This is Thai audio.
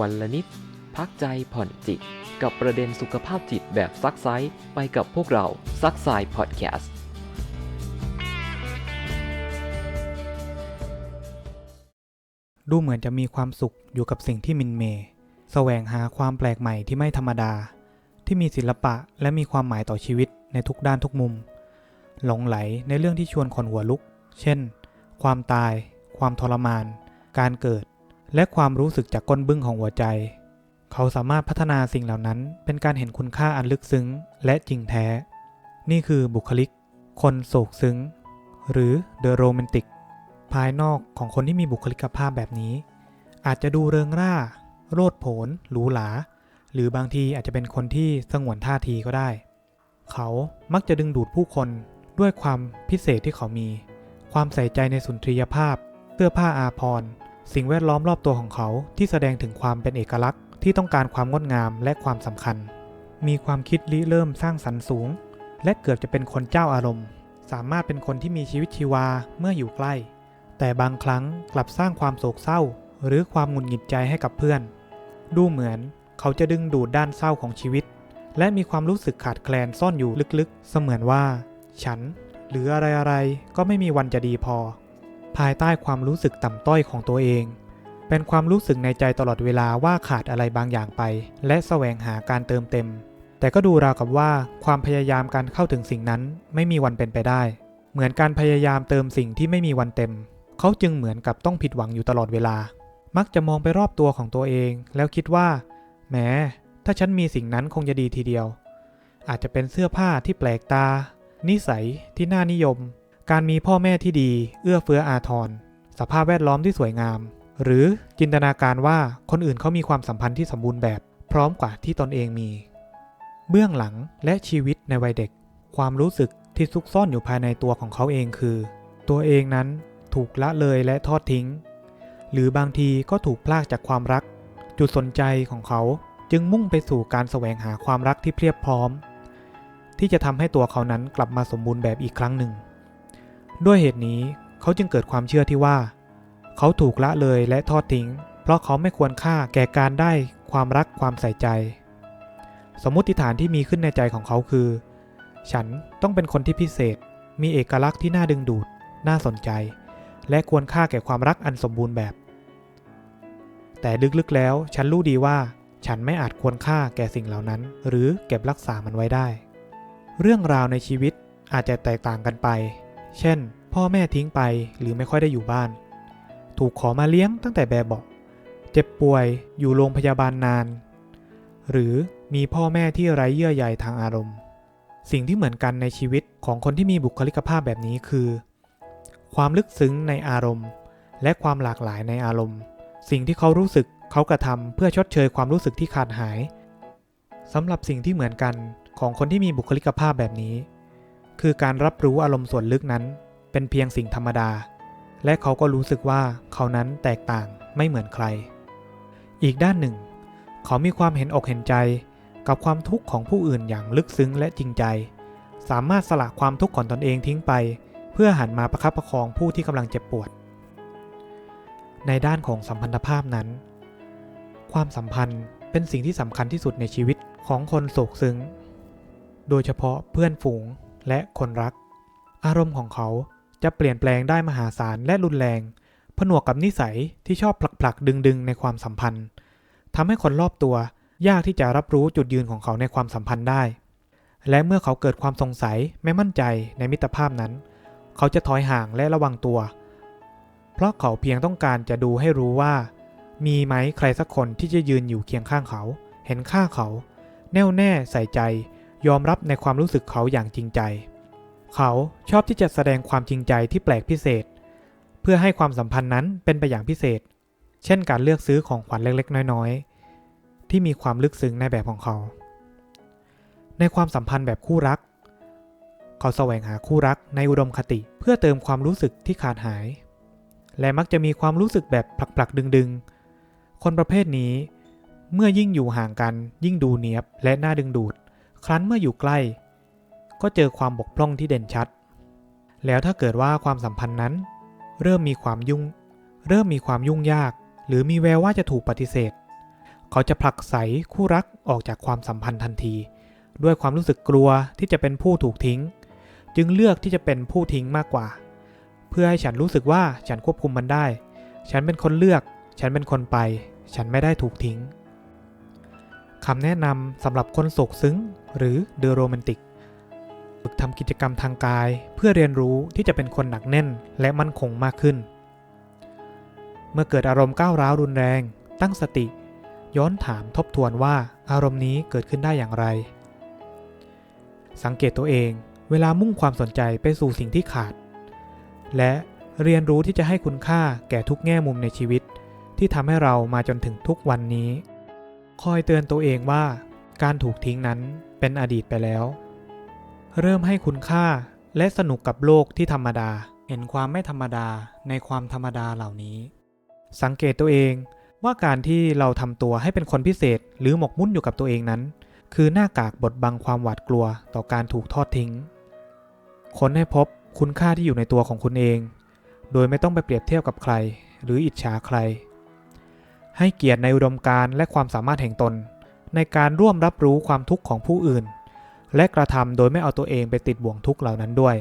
วันละนิด พักใจผ่อนจิต กับประเด็นสุขภาพจิตแบบซักไซส์ไปกับพวกเราซักไซพอดแคสต์ดูเหมือนจะมีความสุขอยู่กับสิ่งที่มินเมย์แสวงหาความแปลกใหม่ที่ไม่ธรรมดา ที่มีศิลปะและมีความหมายต่อชีวิตในทุกด้านทุกมุม หลงไหลในเรื่องที่ชวนคนหัวลุก เช่น ความตาย ความทรมาน การเกิด และความรู้สึกจากก้นบึ้งของหัวใจ เขาสามารถพัฒนาสิ่งเหล่านั้น เป็นการเห็นคุณค่าอันลึกซึ้งและจริงแท้ นี่คือบุคลิก คนโศกซึ้ง หรือ The Romantic ภายนอกของคนที่มีบุคลิกภาพแบบนี้ อาจจะดูเริงร่า โลดโผนหรูหรา หรือบางทีอาจจะเป็นคนที่สงวนท่าทีก็ได้ เขามักจะดึงดูดผู้คนด้วยความพิเศษที่เขามี ความใส่ใจในสุนทรียภาพ เสื้อผ้าอาภรณ์ สิ่งแวดล้อมรอบตัวของเขาที่แสดงถึงความเป็นเอกลักษณ์ที่ต้องการความงดงามและความสำคัญ มีความคิดริเริ่มสร้างสรรค์สูง และเกือบจะเป็นคนเจ้าอารมณ์ สามารถเป็นคนที่มีชีวิตชีวาเมื่ออยู่ใกล้ แต่บางครั้งกลับสร้างความโศกเศร้า หรือความหงุดหงิดใจให้กับเพื่อน ดูเหมือนเขาจะดึงดูดด้านเศร้าของชีวิต และมีความรู้สึกขาดแคลนซ่อนอยู่ลึกๆ เสมือนว่า ฉัน หรืออะไรๆก็ไม่มีวันจะดีพอ ภายใต้ความรู้สึกต่ำต้อยของตัวเอง เป็นความรู้สึกในใจตลอดเวลาว่าขาดอะไรบางอย่างไป และแสวงหาการเติมเต็ม แต่ก็ดูราวกับว่าความพยายามการเข้าถึงสิ่งนั้นไม่มีวันเป็นไปได้ เหมือนการพยายามเติมสิ่งที่ไม่มีวันเต็ม เขาจึงเหมือนกับต้องผิดหวังอยู่ตลอดเวลา มักจะมองไปรอบตัวของตัวเอง แล้วคิดว่าแหมถ้าฉันมีสิ่งนั้นคงจะดีทีเดียว อาจจะเป็นเสื้อผ้าที่แปลกตา นิสัยที่น่านิยม การมีพ่อแม่ที่ดี เอื้อเฟื้ออาทร สภาพแวดล้อมที่สวยงาม หรือจินตนาการว่าคนอื่นเขามีความสัมพันธ์ที่สมบูรณ์แบบ พร้อมกว่าที่ตนเองมี เบื้องหลังและชีวิตในวัยเด็ก ความรู้สึกที่ซุกซ่อนอยู่ภายในตัวของเขาเองคือ ตัวเองนั้นถูกละเลยและทอดทิ้ง หรือบางทีก็ถูกพลากจากความรัก จุดสนใจของเขาจึงมุ่งไปสู่การแสวงหาความรักที่เพียบพร้อม ที่จะทำให้ตัวเขานั้นกลับมาสมบูรณ์แบบอีกครั้งหนึ่ง ด้วยเหตุนี้เขาจึงเกิดความเชื่อที่ว่า เขาถูกละเลยและทอดทิ้ง เพราะเขาไม่ควรค่าแก่การได้ความรักความใส่ใจ สมมติฐานที่มีขึ้นในใจของเขาคือ ฉันต้องเป็นคนที่พิเศษ มีเอกลักษณ์ที่น่าดึงดูด น่าสนใจ และควรค่าแก่ความรักอันสมบูรณ์แบบ แต่ลึกๆแล้วฉันรู้ดีว่า ฉันไม่อาจควรค่าแก่สิ่งเหล่านั้น หรือเก็บรักษามันไว้ได้ เรื่องราวในชีวิตอาจจะแตกต่างกันไป เช่น พ่อแม่ทิ้งไปหรือไม่ค่อยได้อยู่บ้าน ถูกขอมาเลี้ยงตั้งแต่แบบเบาะเจ็บป่วยอยู่โรงพยาบาลนาน หรือมีพ่อแม่ที่ไร้เยื่อใยทางอารมณ์ สิ่งที่เหมือนกันในชีวิตของคนที่มีบุคลิกภาพแบบนี้คือ ความลึกซึ้งในอารมณ์ และความหลากหลายในอารมณ์ สิ่งที่เขารู้สึกเขากระทำเพื่อชดเชยความรู้สึกที่ขาดหายสำหรับสิ่งที่เหมือนกันของคนที่มีบุคลิกภาพแบบนี้ คือการรับรู้อารมณ์ส่วนลึกนั้น เป็นเพียงสิ่งธรรมดา และเขาก็รู้สึกว่าเขานั้นแตกต่างไม่เหมือนใคร อีกด้านหนึ่ง เขามีความเห็นอกเห็นใจกับความทุกข์ของผู้อื่นอย่างลึกซึ้งและจริงใจ สามารถสละความทุกข์ของตนเองทิ้งไป เพื่อหันมาประคับประคองผู้ที่กำลังเจ็บปวด ในด้านของสัมพันธภาพนั้น ความสัมพันธ์เป็นสิ่งที่สำคัญที่สุดในชีวิตของคนโศกซึ้ง โดยเฉพาะเพื่อนฝูง และคนรัก อารมณ์ของเขาจะเปลี่ยนแปลงได้มหาศาลและรุนแรง ผนวกกับนิสัยที่ชอบผลักผลักดึงดึงๆในความสัมพันธ์ทำให้คนรอบตัวยากที่จะรับรู้จุดยืนของเขาในความสัมพันธ์ได้ และเมื่อเขาเกิดความสงสัยไม่มั่นใจในมิตรภาพนั้น เขาจะถอยห่างและระวังตัว เพราะเขาเพียงต้องการจะดูให้รู้ว่า มีไหมใครสักคนที่จะยืนอยู่เคียงข้างเขา เห็นค่าเขา แน่วแน่ใส่ใจ ยอมรับในความรู้สึกเขาอย่างจริงใจ เขาชอบที่จะแสดงความจริงใจที่แปลกพิเศษ เพื่อให้ความสัมพันธ์นั้นเป็นไปอย่างพิเศษ เช่นการเลือกซื้อของขวัญเล็กๆ น้อยๆ ที่มีความลึกซึ้งในแบบของเขา ในความสัมพันธ์แบบคู่รัก เขาแสวงหาคู่รักในอุดมคติเพื่อเติมความรู้สึกที่ขาดหาย และมักจะมีความรู้สึกแบบผลักๆดึงๆ คนประเภทนี้เมื่อยิ่งอยู่ห่างกันยิ่งดูเนียบและน่าดึงดูด ครั้นเมื่ออยู่ใกล้ ก็เจอความบกพร่องที่เด่นชัด แล้วถ้าเกิดว่าความสัมพันธ์นั้น เริ่มมีความยุ่ง เริ่มมีความยุ่งยาก หรือมีแววว่าจะถูกปฏิเสธ เขาจะผลักไสคู่รักออกจากความสัมพันธ์ทันที ด้วยความรู้สึกกลัวที่จะเป็นผู้ถูกทิ้ง จึงเลือกที่จะเป็นผู้ทิ้งมากกว่า เพื่อให้ฉันรู้สึกว่าฉันควบคุมมันได้ ฉันเป็นคนเลือก ฉันเป็นคนไป ฉันไม่ได้ถูกทิ้ง คำแนะนำสำหรับคนโศกซึ้ง หรือเดอโรแมนติก ฝึกทำกิจกรรมทางกายเพื่อเรียนรู้ที่จะเป็นคนหนักแน่นและมั่นคงมากขึ้น เมื่อเกิดอารมณ์ก้าวร้าวรุนแรง ตั้งสติ ย้อนถามทบทวนว่าอารมณ์นี้เกิดขึ้นได้อย่างไร สังเกตตัวเองเวลามุ่งความสนใจไปสู่สิ่งที่ขาด และเรียนรู้ที่จะให้คุณค่าแก่ทุกแง่มุมในชีวิต ที่ทำให้เรามาจนถึงทุกวันนี้ คอยเตือนตัวเองว่าการถูกทิ้งนั้นเป็นอดีตไปแล้ว เริ่มให้คุณค่าและสนุกกับโลกที่ธรรมดา เห็นความไม่ธรรมดาในความธรรมดาเหล่านี้ สังเกตตัวเองว่าการที่เราทำตัวให้เป็นคนพิเศษ หรือหมกมุ่นอยู่กับตัวเองนั้น คือหน้ากากบดบังความหวาดกลัวต่อการถูกทอดทิ้ง ค้นให้พบคุณค่าที่อยู่ในตัวของคุณเอง โดยไม่ต้องไปเปรียบเทียบกับใคร หรืออิจฉาใคร ให้เกียรติในอุดมการณ์และความสามารถแห่งตน ในการร่วมรับรู้ความทุกข์ของผู้อื่น และกระทำโดยไม่เอาตัวเองไปติดบ่วงทุกข์เหล่านั้นด้วย